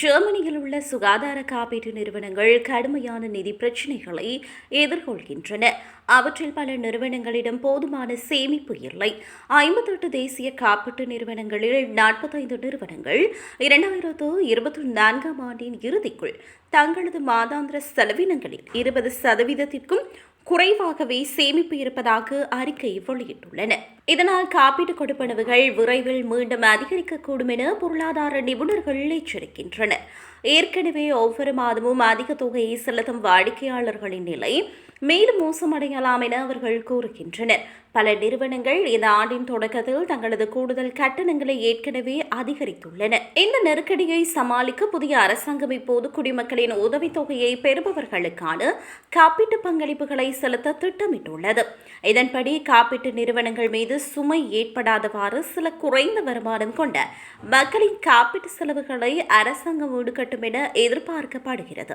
ஜெர்மனியில் உள்ள சுகாதார காப்பீட்டு நிறுவனங்கள் கடுமையான நிதி பிரச்சினைகளை எதிர்கொள்கின்றன. அவற்றில் பல நிறுவனங்களிடம் போதுமான சேமிப்பு இல்லை. ஐம்பத்தெட்டு தேசிய காப்பீட்டு நிறுவனங்களில் நாற்பத்தைந்து நிறுவனங்கள் இரண்டாயிரத்து இருபத்தி நான்காம் ஆண்டின் இறுதிக்குள் தங்களது மாதாந்திர செலவினங்களில் இருபது சதவீதத்திற்கும் குறைவாகவே சேமிப்பு இருப்பதாக அறிக்கை வெளியிட்டுள்ளன. இதனால் காப்பீட்டு கொடுப்பனவுகள் விரைவில் மீண்டும் அதிகரிக்கக்கூடும் என பொருளாதார நிபுணர்கள் எச்சரிக்கின்றனர். ஏற்கனவே ஒவ்வொரு மாதமும் அதிக தொகையை செலுத்தும் வாடிக்கையாளர்களின் நிலை மேலும் மோசமடையலாம் என அவர்கள் கூறுகின்றனர். பல நிறுவனங்கள் இந்த ஆண்டின் தொடக்கத்தில் தங்களது கூடுதல் கட்டணங்களை ஏற்கனவே அதிகரித்துள்ளன. இந்த நெருக்கடியை சமாளிக்க புதிய அரசாங்கம் இப்போது குடிமக்களின் உதவித்தொகையை பெறுபவர்களுக்கான காப்பீட்டு பங்களிப்புகளை செலுத்த திட்டமிட்டுள்ளது. இதன்படி காப்பீட்டு நிறுவனங்கள் மீது சுமை ஏற்படாதவாறு சில குறைந்த வருமானம் கொண்ட மக்களின் காப்பீட்டு செலவுகளை அரசாங்கம் ஈடுகட்டும் என எதிர்பார்க்கப்படுகிறது.